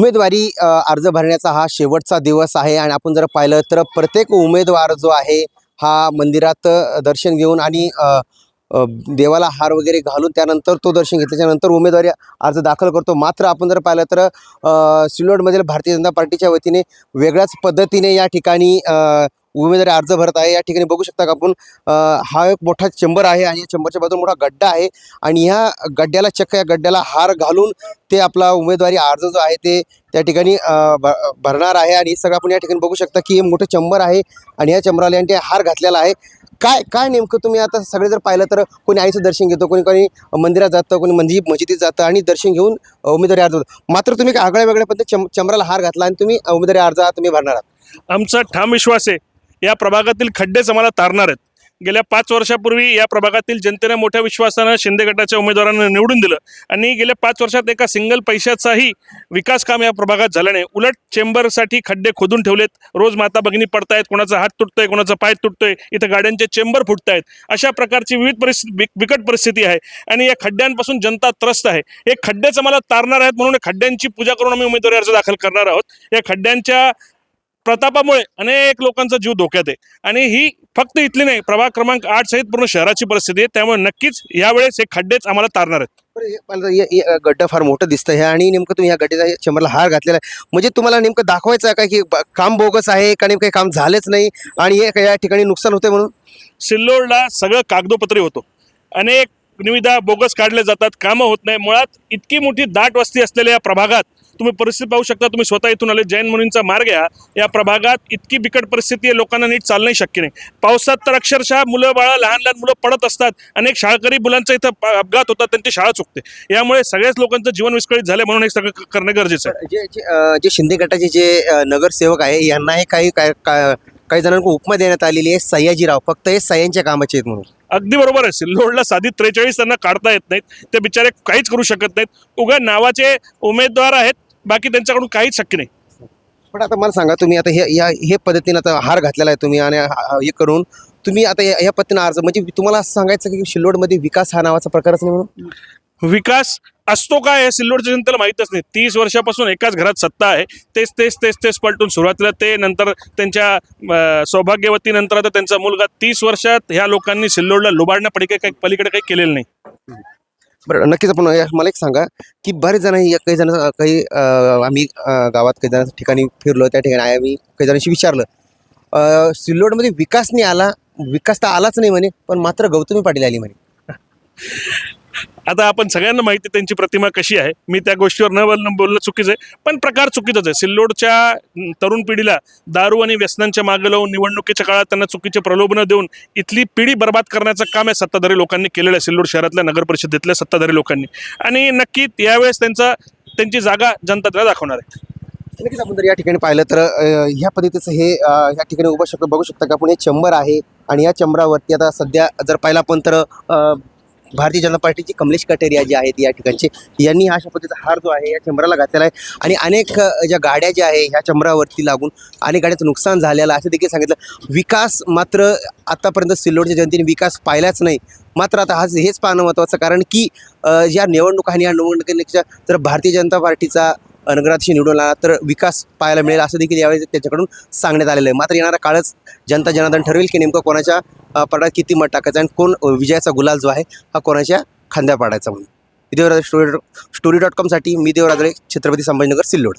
उमेदवारी अर्ज भरण्याचा हा शेवटचा दिवस आहे आणि आपण जर पाहिलं तर प्रत्येक उमेदवार जो आहे हा मंदिरात दर्शन घेऊन आणि देवाला हार वगैरे घालून त्यानंतर तो दर्शन घेतल्याच्या नंतर उमेदवारी अर्ज दाखल करतो. मात्र आपण जर पाहिलं तर सिल्लोडमधील भारतीय जनता पार्टीच्या वतीने वेगळ्याच पद्धतीने या ठिकाणी उमेदवारी अर्ज भरत आहे या ठिकाणी बघू शकता का आपण हा एक मोठा चेंबर आहे आणि या चेंबरच्या बाजूला मोठा गड्डा आहे आणि ह्या गड्ड्याला चक्क या गड्ड्याला हार घालून ते आपला उमेदवारी अर्ज जो आहे ते त्या ठिकाणी भ- भरणार आहे आणि हे सगळं आपण या ठिकाणी बघू शकता की हे मोठं चंबर आहे आणि या चंबराला यांनी हार घातलेला आहे. काय काय नेमकं तुम्ही आता सगळे जर पाहिलं तर कोणी आईचं दर्शन घेतो कोणी कोणी मंदिरात जातं कोणी मंदिर मस्जिदीत जातं आणि दर्शन घेऊन उमेदवारी अर्ज होतो मात्र तुम्ही काय आगळ्या वेगळ्या पद्धती चंबराला हार घातला आणि तुम्ही उमेदवारी अर्ज तुम्ही भरणार आहात. आमचा ठाम विश्वास आहे या प्रभागातील खड्डेच आम्हाला तारणार आहेत. गेल्या पाच वर्षापूर्वी या प्रभागातील जनतेने मोठ्या विश्वासानं शिंदे गटाच्या उमेदवारांना निवडून दिलं. आणि गेल्या पाच वर्षात एका सिंगल पैशाचाही विकास काम या प्रभागात झालं नाही. उलट चेंबरसाठी खड्डे खोदून ठेवलेत. रोज माता भगिनी पडतायत कोणाचा हात तुटतोय कोणाचा पाय तुटतोय इथं गाड्यांचे चेंबर फुटतायत. अशा प्रकारची विविध परिस्थिती बिक- बिकट परिस्थिती आहे. आणि या खड्ड्यांपासून जनता त्रस्त आहे. हे खड्डेच आम्हाला तारणार आहेत म्हणून खड्ड्यांची पूजा करून आम्ही उमेदवारी अर्ज दाखल करणार आहोत. या खड्ड्यांच्या प्रतापामुळे अनेक लोकांचा जीव धोक्यात आहे. आणि ही फक्त इथली नाही प्रभाग क्रमांक आठ सहित पूर्ण शहराची परिस्थिती आहे. त्यामुळे नक्कीच यावेळेस हे खड्डेच आम्हाला तारणार आहेत. गड्डा फार मोठं दिसतं हे आणि नेमकं तुम्ही ह्या गड्ड्याचा चंबरला हार घातलेला आहे. म्हणजे तुम्हाला नेमकं दाखवायचं आहे का की काम बोगस आहे का नेमकं काही काम झालेच नाही आणि हे या ठिकाणी नुकसान होते म्हणून? सिल्लोडला सगळं कागदोपत्री होतो. अनेक निविदा बोगस काढले जातात. कामं होत नाही. मुळात इतकी मोठी दाट वस्ती असलेल्या या प्रभागात तुम्ही परिस्थिती पाहू शकता तुम्ही स्वतः इथून आले जैन मुनींचा मार्ग हा. या प्रभागात इतकी बिकट परिस्थिती आहे लोकांना नीट चालणंही शक्य नाही. पावसात तर अक्षरशः मुलं बाळा लहान लहान मुलं पडत असतात. अनेक शाळकरी मुलांचा इथं अपघात होतात त्यांची शाळा चुकते. यामुळे सगळ्याच लोकांचं जीवन विस्कळीत झालं म्हणून हे सगळं करणं गरजेचं आहे. जे जे शिंदे गटाचे जे नगरसेवक आहे यांना हे काही काय काय- काही जणांना उपमा देण्यात आलेली आहे सयाजीराव. फक्त हे सह्यांच्या कामाचे आहेत म्हणून. अगदी बरोबर आहे. सिल्लोडला साधी त्रेचाळीस त्यांना काढता येत नाहीत. ते बिचारे काहीच करू शकत नाहीत. उगा नावाचे उमेदवार आहेत बाकी त्यांच्याकडून काहीच शक्य नाही. पण आता मला सांगा तुम्ही आता हे या हे पद्धतीने आता हार घातलेला आहे तुम्ही आणि हा- हे करून तुम्ही आता या या पद्धतीने अर्ज म्हणजे तुम्हाला असं सांगायचं की शिल्लोडमध्ये विकास हा नावाचा प्रकारच नाही म्हणून? विकास असतो काय हे सिल्लोडच्या जनतेला माहीतच नाही. तीस वर्षापासून एकाच घरात सत्ता आहे. तेच तेच तेच तेच पलटून सुरुवातीला ते नंतर त्यांच्या अं, सौभाग्यवती नंतर आता त्यांचा मुलगा तीस वर्षात ह्या लोकांनी सिल्लोडला लुबाडण्यापैकी काही पलीकडे काही केलेलं नाही. बरं नक्कीच आपण मला एक सांगा की बरेच जण या- काही जण काही आम्ही गावात काही जण ठिकाणी फिरलो त्या ठिकाणी आम्ही काही जणांशी विचारलं. सिल्लोडमध्ये विकास नाही आला विकास तर आलाच नाही म्हणे पण मात्र गौतमी पाटील आली म्हणे. आता आपण सगळ्यांना माहिती आहे त्यांची प्रतिमा कशी आहे. मी त्या गोष्टीवर न बोलणं बोलणं चुकीचं आहे पण प्रकार चुकीचाच आहे. सिल्लोडच्या तरुण पिढीला दारू आणि व्यसनांच्या मागे लावून निवडणुकीच्या काळात त्यांना चुकीचे प्रलोभनं देऊन इथली पिढी बर्बाद करण्याचं काम आहे सत्ताधारी लोकांनी केलेलं आहे सिल्लोड शहरातल्या नगर परिषदेतल्या सत्ताधारी लोकांनी. आणि नक्की यावेळेस त्यांचा त्यांची जागा जनताला दाखवणार आहे. नक्कीच आपण जर या ठिकाणी पाहिलं तर ह्या पद्धतीचं हे या ठिकाणी उभं शकतो बघू शकता का? आपण हे चंबर आहे आणि या चंबरावरती आता सध्या जर पाहिलं आपण तर भारतीय जनता पार्टीची कमलेश कटेरिया जी आहेत या ठिकाणचे यांनी हा अशा हार जो आहे या चंबराला घातलेला आहे. आणि अनेक ज्या गाड्या ज्या आहे ह्या चंबरावरती लागून अनेक गाड्याचं नुकसान झालेलं असं देखील सांगितलं. विकास मात्र आतापर्यंत सिल्लोडच्या जनतेने विकास पाहिलाच नाही. मात्र आता हा हेच पाहणं महत्त्वाचं कारण की ज्या या निवडणुका आणि या निवडणुकीच्या तर भारतीय जनता पार्टीचा नगराध्यक्ष निवडून आला तर विकास पाहायला मिळेल असं देखील यावेळी त्याच्याकडून सांगण्यात आलेलं आहे. मात्र येणारा काळच जनता जनार्दन ठरवेल की नेमकं कोणाच्या अ, पडात किती मत टाकायचं आणि कोण विजयाचा गुलाल जो आहे हा कोणाच्या खांद्या पाडायचा म्हणून. देवराज स्टोरी स्टोरी डॉट कॉमसाठी मी देवराजरे छत्रपती संभाजीनगर सिल्लोड.